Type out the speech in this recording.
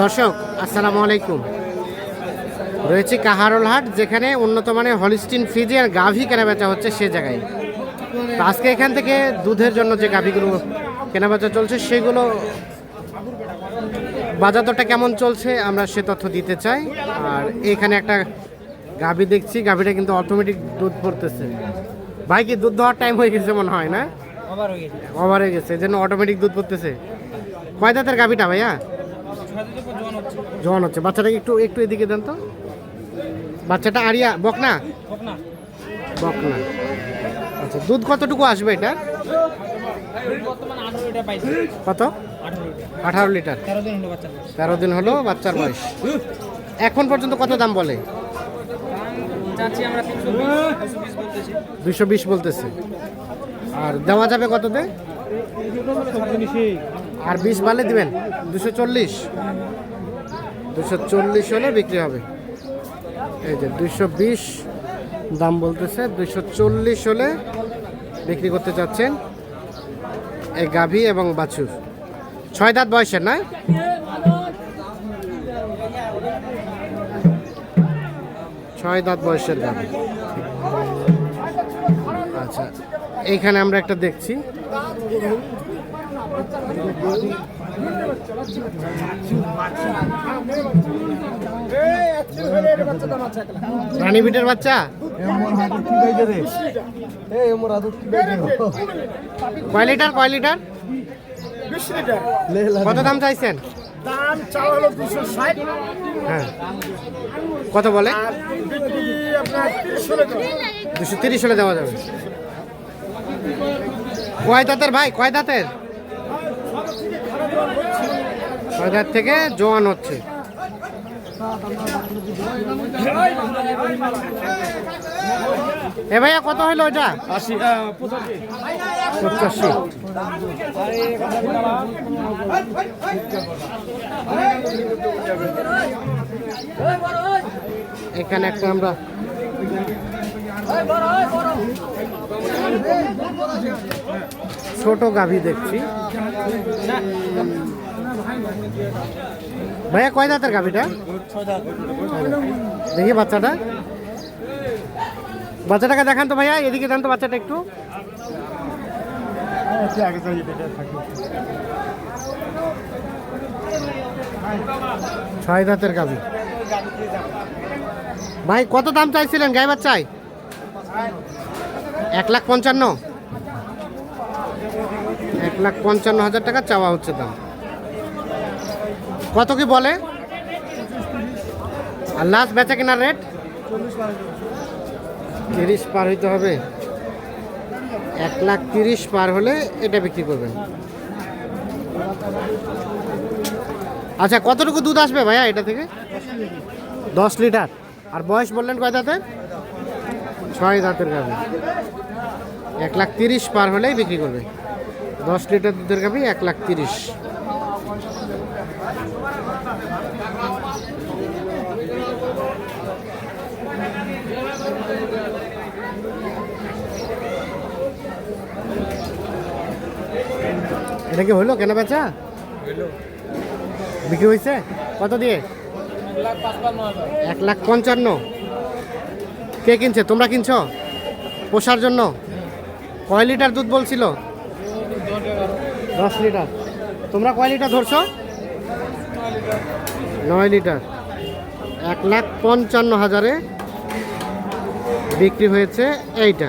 দর্শক আসসালামু আলাইকুম। রয়েছে কাহারোল হাট যেখানে উন্নত মানের হলিস্টিন ফ্রিজে আর গাভি কেনা বেচা হচ্ছে সে জায়গায়। তো আজকে এখান থেকে দুধের জন্য যে গাভীগুলো কেনা বেচা চলছে সেগুলো বাজার দরটা কেমন চলছে আমরা সে তথ্য দিতে চাই। আর এখানে একটা গাভি দেখছি গাভীটা কিন্তু অটোমেটিক দুধ পড়তেছে। ভাই কি দুধ দেওয়ার টাইম হয়ে গেছে মনে হয় না? হয়ে ওভার হয়ে গেছে এই অটোমেটিক দুধ পড়তেছে। কয় দাঁতের গাভিটা ভাইয়া? জোয়ান হচ্ছে। জন হচ্ছে বাচ্চাটাকে একটু একটু এদিকে দেন তো। বাচ্চাটা আরিয়া বক না হোক না বক না আচ্ছা দুধ কতটুকু আসবে এটা? কত? আঠারো লিটার। তেরো দিন হলো বাচ্চার বয়স। এখন পর্যন্ত কত দাম বলে? দুশো বিশ বলতেছে। আর দেওয়া যাবে কততে? আর বিশ বালে দিবেন? দুশো চল্লিশ। দুশো চল্লিশ হলে বিক্রি হবে। এই যে দুশো বিশ, দাম বলতেছে দুশো চল্লিশ হলে বিক্রি করতে চাচ্ছেন এই গাভী এবং বাছুর। ছয় দাঁত বয়সের, না? ছয় দাঁত বয়সের গাভী। আচ্ছা এইখানে আমরা একটা দেখছি। রানী বিটের বাচ্চা? কয় লিটার কয় লিটার? কত দাম চাইছেন? ষাট হ্যাঁ। কত বলে। দুশো তিরিশ হলে দেওয়া যাবে। কয় দাঁতের ভাই? কয় দাঁতের? দাঁত থেকে জোয়ান হচ্ছে। এ ভাইয়া কত হলো ওইটা? আশি পঁচাশি। এখানে একটা আমরা ছোট গাভী দেখছি। ভাইয়া, কয় দাঁতের গাভীটা দেখি বাচ্চাটা। বাচ্চাটাকে দেখান তো ভাইয়া, এদিকে দেন তো বাচ্চাটা একটু। ছয় দাঁতের গাভী। ভাই, কত দাম চাইছিলেন গাই বাচ্চায়? এক লাখ পঞ্চান্ন। এক লাখ পঞ্চান্ন হাজার টাকা চাওয়া হচ্ছে দাম। কত কি বলে? আর লাস্ট বেচা কেনার রেট তিরিশ পার হইতে হবে। এক লাখ তিরিশ পার হলে এটা বিক্রি করবেন। আচ্ছা কতটুকু দুধ আসবে ভাইয়া এটা থেকে? দশ লিটার। আর বয়স বললেন কয় দাঁতের? ছয় দাঁতের গাভি। এক লাখ তিরিশ পার হলেই বিক্রি করবে। দশ লিটার দুধের গাভি এক লাখ তিরিশ। এটা কি হলো কেনা বেচা? বিক্রি হয়েছে কত দিয়ে? এক লাখ পঞ্চান্ন। কে কিনছে? তোমরা কিনছো? পোষার জন্য? কয় লিটার দুধ বলছিল? দশ লিটার। তোমরা কয় লিটার ধরছো? নয় লিটার। এক লাখ পঞ্চান্ন হাজারে বিক্রি হয়েছে এইটা।